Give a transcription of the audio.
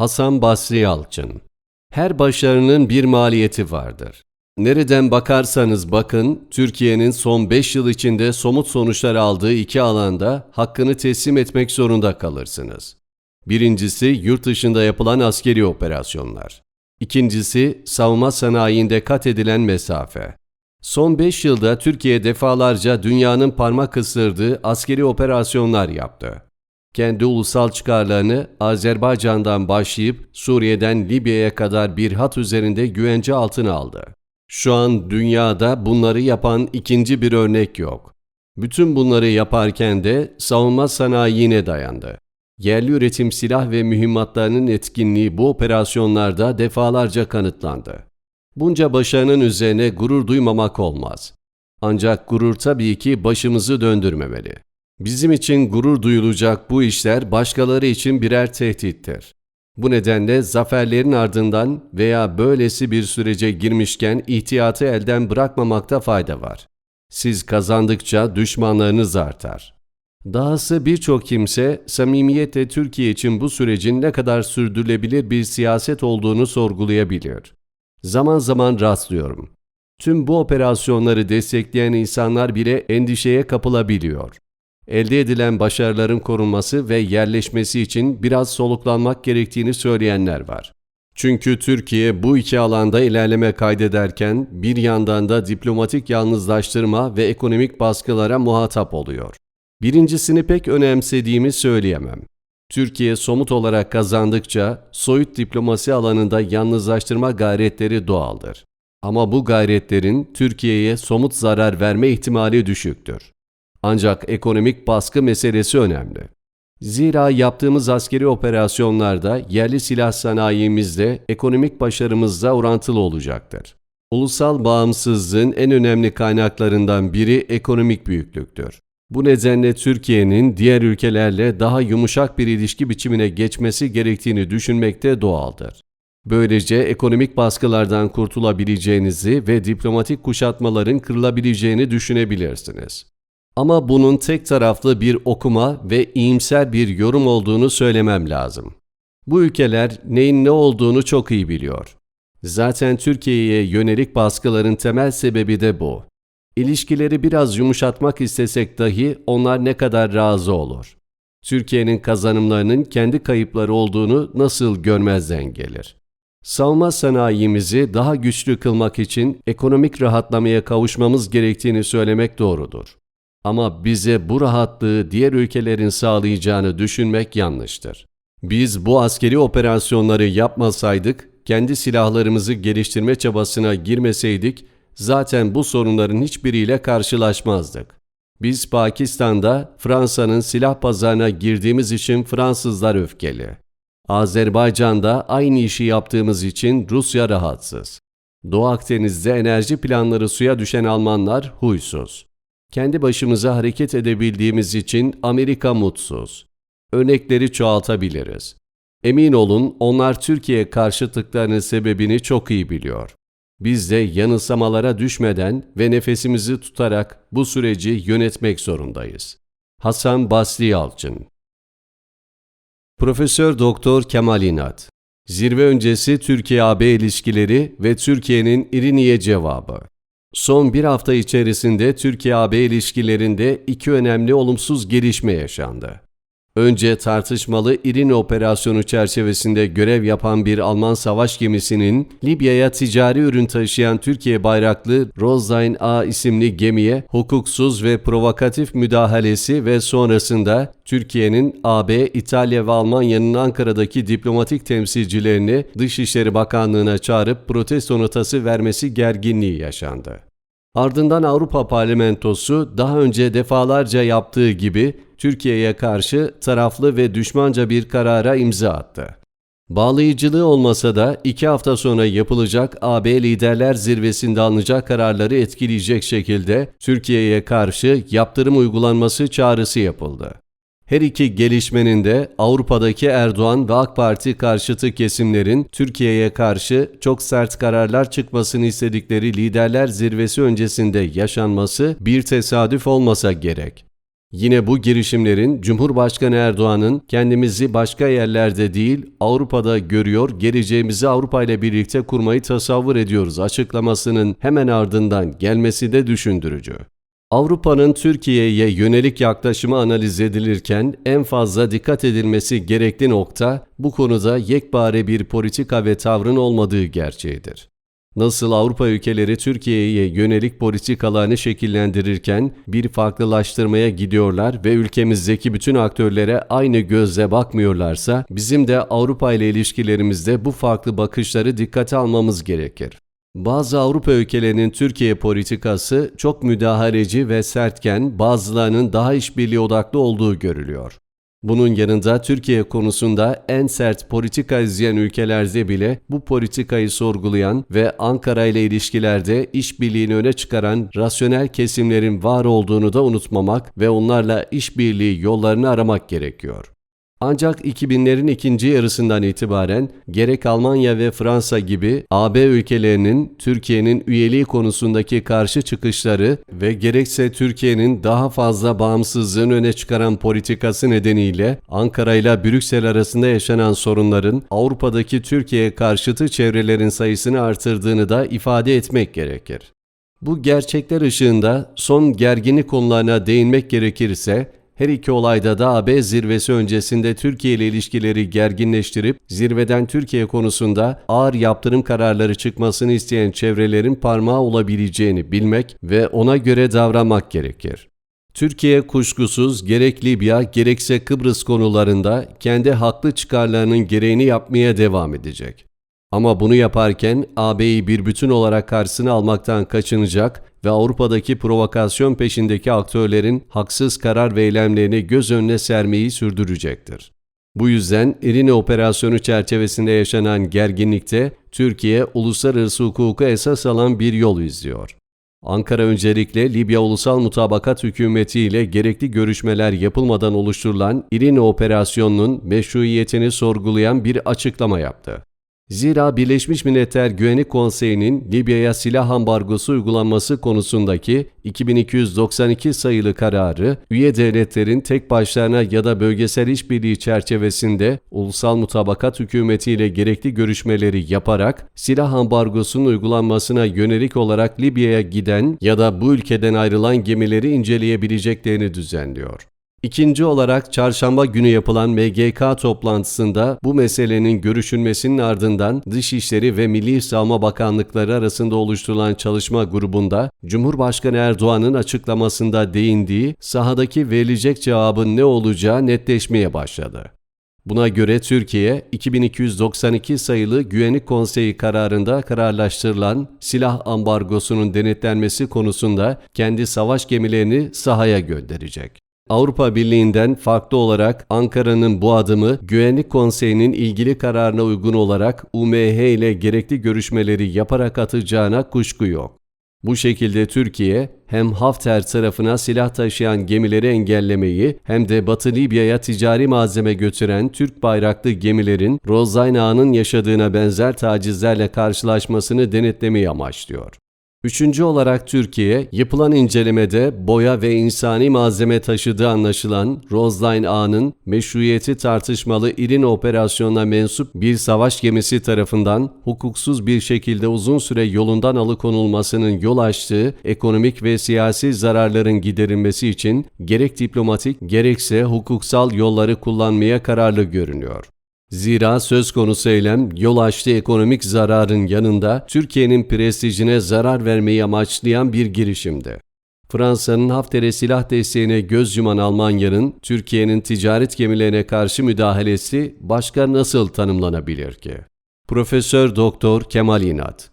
Hasan Basri Yalçın Her başarının bir maliyeti vardır. Nereden bakarsanız bakın, Türkiye'nin son 5 yıl içinde somut sonuçlar aldığı iki alanda hakkını teslim etmek zorunda kalırsınız. Birincisi yurt dışında yapılan askeri operasyonlar. İkincisi savunma sanayinde kat edilen mesafe. Son 5 yılda Türkiye defalarca dünyanın parmak ısırdığı askeri operasyonlar yaptı. Kendi ulusal çıkarlarını Azerbaycan'dan başlayıp Suriye'den Libya'ya kadar bir hat üzerinde güvence altına aldı. Şu an dünyada bunları yapan ikinci bir örnek yok. Bütün bunları yaparken de savunma sanayine dayandı. Yerli üretim silah ve mühimmatlarının etkinliği bu operasyonlarda defalarca kanıtlandı. Bunca başarının üzerine gurur duymamak olmaz. Ancak gurur tabii ki başımızı döndürmemeli. Bizim için gurur duyulacak bu işler başkaları için birer tehdittir. Bu nedenle zaferlerin ardından veya böylesi bir sürece girmişken ihtiyatı elden bırakmamakta fayda var. Siz kazandıkça düşmanlarınız artar. Dahası birçok kimse samimiyetle Türkiye için bu sürecin ne kadar sürdürülebilir bir siyaset olduğunu sorgulayabilir. Zaman zaman rastlıyorum. Tüm bu operasyonları destekleyen insanlar bile endişeye kapılabiliyor. Elde edilen başarıların korunması ve yerleşmesi için biraz soluklanmak gerektiğini söyleyenler var. Çünkü Türkiye bu iki alanda ilerleme kaydederken bir yandan da diplomatik yalnızlaştırma ve ekonomik baskılara muhatap oluyor. Birincisini pek önemsediğimi söyleyemem. Türkiye somut olarak kazandıkça soyut diplomasi alanında yalnızlaştırma gayretleri doğaldır. Ama bu gayretlerin Türkiye'ye somut zarar verme ihtimali düşüktür. Ancak ekonomik baskı meselesi önemli. Zira yaptığımız askeri operasyonlarda yerli silah sanayimizde ekonomik başarımızla orantılı olacaktır. Ulusal bağımsızlığın en önemli kaynaklarından biri ekonomik büyüklüktür. Bu nedenle Türkiye'nin diğer ülkelerle daha yumuşak bir ilişki biçimine geçmesi gerektiğini düşünmekte doğaldır. Böylece ekonomik baskılardan kurtulabileceğinizi ve diplomatik kuşatmaların kırılabileceğini düşünebilirsiniz. Ama bunun tek taraflı bir okuma ve iyimser bir yorum olduğunu söylemem lazım. Bu ülkeler neyin ne olduğunu çok iyi biliyor. Zaten Türkiye'ye yönelik baskıların temel sebebi de bu. İlişkileri biraz yumuşatmak istesek dahi onlar ne kadar razı olur. Türkiye'nin kazanımlarının kendi kayıpları olduğunu nasıl görmezden gelir? Savunma sanayimizi daha güçlü kılmak için ekonomik rahatlamaya kavuşmamız gerektiğini söylemek doğrudur. Ama bize bu rahatlığı diğer ülkelerin sağlayacağını düşünmek yanlıştır. Biz bu askeri operasyonları yapmasaydık, kendi silahlarımızı geliştirme çabasına girmeseydik, zaten bu sorunların hiçbiriyle karşılaşmazdık. Biz Pakistan'da Fransa'nın silah pazarına girdiğimiz için Fransızlar öfkeli. Azerbaycan'da aynı işi yaptığımız için Rusya rahatsız. Doğu Akdeniz'de enerji planları suya düşen Almanlar huysuz. Kendi başımıza hareket edebildiğimiz için Amerika mutsuz. Örnekleri çoğaltabiliriz. Emin olun onlar Türkiye karşıtlıklarının sebebini çok iyi biliyor. Biz de yanılsamalara düşmeden ve nefesimizi tutarak bu süreci yönetmek zorundayız. Hasan Basri Yalçın Profesör Doktor Kemal İnat Zirve öncesi Türkiye-AB ilişkileri ve Türkiye'nin İriniye cevabı Son bir hafta içerisinde Türkiye-AB ilişkilerinde iki önemli olumsuz gelişme yaşandı. Önce tartışmalı İrini operasyonu çerçevesinde görev yapan bir Alman savaş gemisinin Libya'ya ticari ürün taşıyan Türkiye bayraklı Roseline A isimli gemiye hukuksuz ve provokatif müdahalesi ve sonrasında Türkiye'nin AB, İtalya ve Almanya'nın Ankara'daki diplomatik temsilcilerini Dışişleri Bakanlığı'na çağırıp protesto notası vermesi gerginliği yaşandı. Ardından Avrupa Parlamentosu daha önce defalarca yaptığı gibi Türkiye'ye karşı taraflı ve düşmanca bir karara imza attı. Bağlayıcılığı olmasa da iki hafta sonra yapılacak AB Liderler Zirvesi'nde alınacak kararları etkileyecek şekilde Türkiye'ye karşı yaptırım uygulanması çağrısı yapıldı. Her iki gelişmenin de Avrupa'daki Erdoğan ve AK Parti karşıtı kesimlerin Türkiye'ye karşı çok sert kararlar çıkmasını istedikleri liderler zirvesi öncesinde yaşanması bir tesadüf olmasa gerek. Yine bu girişimlerin Cumhurbaşkanı Erdoğan'ın kendimizi başka yerlerde değil Avrupa'da görüyor, geleceğimizi Avrupa ile birlikte kurmayı tasavvur ediyoruz açıklamasının hemen ardından gelmesi de düşündürücü. Avrupa'nın Türkiye'ye yönelik yaklaşımı analiz edilirken en fazla dikkat edilmesi gerekli nokta bu konuda yekpare bir politika ve tavrın olmadığı gerçeğidir. Nasıl Avrupa ülkeleri Türkiye'ye yönelik politikalarını şekillendirirken bir farklılaştırmaya gidiyorlar ve ülkemizdeki bütün aktörlere aynı gözle bakmıyorlarsa bizim de Avrupa ile ilişkilerimizde bu farklı bakışları dikkate almamız gerekir. Bazı Avrupa ülkelerinin Türkiye politikası çok müdahaleci ve sertken bazılarının daha işbirliği odaklı olduğu görülüyor. Bunun yanında Türkiye konusunda en sert politika izleyen ülkelerde bile bu politikayı sorgulayan ve Ankara ile ilişkilerde işbirliğini öne çıkaran rasyonel kesimlerin var olduğunu da unutmamak ve onlarla işbirliği yollarını aramak gerekiyor. Ancak 2000'lerin ikinci yarısından itibaren gerek Almanya ve Fransa gibi AB ülkelerinin Türkiye'nin üyeliği konusundaki karşı çıkışları ve gerekse Türkiye'nin daha fazla bağımsızlığını öne çıkaran politikası nedeniyle Ankara ile Brüksel arasında yaşanan sorunların Avrupa'daki Türkiye karşıtı çevrelerin sayısını artırdığını da ifade etmek gerekir. Bu gerçekler ışığında son gerginlik konularına değinmek gerekirse her iki olayda da AB zirvesi öncesinde Türkiye ile ilişkileri gerginleştirip zirveden Türkiye konusunda ağır yaptırım kararları çıkmasını isteyen çevrelerin parmağı olabileceğini bilmek ve ona göre davranmak gerekir. Türkiye kuşkusuz gerek Libya gerekse Kıbrıs konularında kendi haklı çıkarlarının gereğini yapmaya devam edecek. Ama bunu yaparken AB'yi bir bütün olarak karşısına almaktan kaçınacak ve Avrupa'daki provokasyon peşindeki aktörlerin haksız karar ve eylemlerini göz önüne sermeyi sürdürecektir. Bu yüzden İrine operasyonu çerçevesinde yaşanan gerginlikte Türkiye uluslararası hukuku esas alan bir yol izliyor. Ankara öncelikle Libya Ulusal Mutabakat Hükümeti ile gerekli görüşmeler yapılmadan oluşturulan İrine operasyonunun meşruiyetini sorgulayan bir açıklama yaptı. Zira Birleşmiş Milletler Güvenlik Konseyi'nin Libya'ya silah ambargosu uygulanması konusundaki 2292 sayılı kararı, üye devletlerin tek başlarına ya da bölgesel işbirliği çerçevesinde ulusal mutabakat hükümetiyle gerekli görüşmeleri yaparak silah ambargosunun uygulanmasına yönelik olarak Libya'ya giden ya da bu ülkeden ayrılan gemileri inceleyebileceklerini düzenliyor. İkinci olarak çarşamba günü yapılan MGK toplantısında bu meselenin görüşülmesinin ardından Dışişleri ve Milli Savunma Bakanlıkları arasında oluşturulan çalışma grubunda Cumhurbaşkanı Erdoğan'ın açıklamasında değindiği sahadaki verilecek cevabın ne olacağı netleşmeye başladı. Buna göre Türkiye 2292 sayılı Güvenlik Konseyi kararında kararlaştırılan silah ambargosunun denetlenmesi konusunda kendi savaş gemilerini sahaya gönderecek. Avrupa Birliği'nden farklı olarak Ankara'nın bu adımı Güvenlik Konseyi'nin ilgili kararına uygun olarak UMH ile gerekli görüşmeleri yaparak atacağına kuşku yok. Bu şekilde Türkiye hem Hafter tarafına silah taşıyan gemileri engellemeyi hem de Batı Libya'ya ticari malzeme götüren Türk bayraklı gemilerin Rozayn Ağa'nın yaşadığına benzer tacizlerle karşılaşmasını denetlemeyi amaçlıyor. Üçüncü olarak Türkiye, yapılan incelemede boya ve insani malzeme taşıdığı anlaşılan Roseline Ağa'nın meşruiyeti tartışmalı İrin operasyonuna mensup bir savaş gemisi tarafından hukuksuz bir şekilde uzun süre yolundan alıkonulmasının yol açtığı ekonomik ve siyasi zararların giderilmesi için gerek diplomatik gerekse hukuksal yolları kullanmaya kararlı görünüyor. Zira söz konusu eylem yol açtığı ekonomik zararın yanında Türkiye'nin prestijine zarar vermeyi amaçlayan bir girişimdi. Fransa'nın Hafter'e silah desteğine göz yuman Almanya'nın Türkiye'nin ticaret gemilerine karşı müdahalesi başka nasıl tanımlanabilir ki? Profesör Doktor Kemal İnat